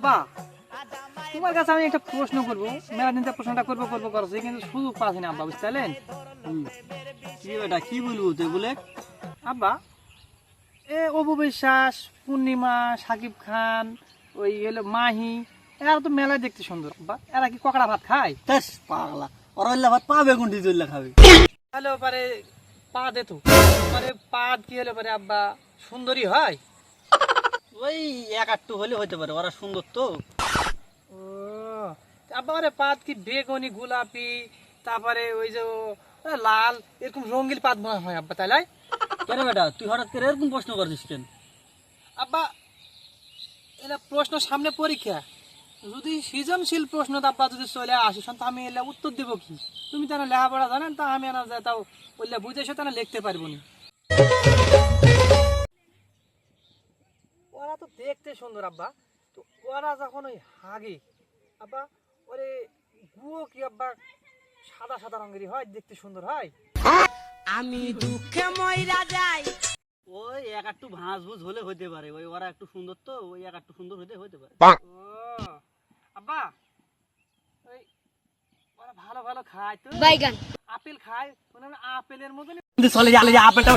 আব্বা তোমার কাছে আমি একটা প্রশ্ন করব মেলা দিন প্রশ্নটা করব করব করছি কিন্তু সুযোগ পাচ্ছি না আব্বা বুঝতে কি বেটা কি বলব তুই বলে? আব্বা এ অপু বিশ্বাস পূর্ণিমা সাকিব খান ওই হলো মাহি এরা তো মেলায় দেখতে সুন্দর আব্বা। এরা কি ককড়া ভাত খায়? তেস পাগলা। ওরা ভাত পাবে কোনটি চললে খাবে। তাহলে পারে পা দে তো মানে পা কি হলে পারে আব্বা সুন্দরী হয়? ওই এক আটটু হলে হইতে পারে ওরা সুন্দর তো। ও আব্বা মানে পাত কি বেগুনি গোলাপি তারপরে ওই যে লাল এরকম রঙিন পাত মনে হয় আব্বা তাই কেন বেটা তুই হঠাৎ করে এরকম প্রশ্ন করছিস কেন? আব্বা এটা প্রশ্ন সামনে পরীক্ষা। যদি সৃজনশীল প্রশ্ন আব্বা যদি চলে আসে তো আমি এলে উত্তর দেবো কি? তুমি তো লেখাপড়া জানেন তা আমি না তাও বললে বুঝে সে লিখতে পারব না। তো দেখতে সুন্দর আব্বা। তো ওরা যখন ওই হাগে আব্বা ওরে গুয়ো কি আব্বা? সাদা সাদা রঙেরই হয় দেখতে সুন্দর হয়। আমি দুঃখে ময়রা যাই। ওই এক একটু ভাঁজ ভুজ হলে হইতে পারে। ওই ওরা একটু সুন্দর তো ওই এক একটু সুন্দর হইতে হইতে পারে। ও আব্বা ওই ওরা ভালো ভালো খায় তো। বাইগান। আপেল খায় মনে আপেলের মতন চলে যালে আপেলটা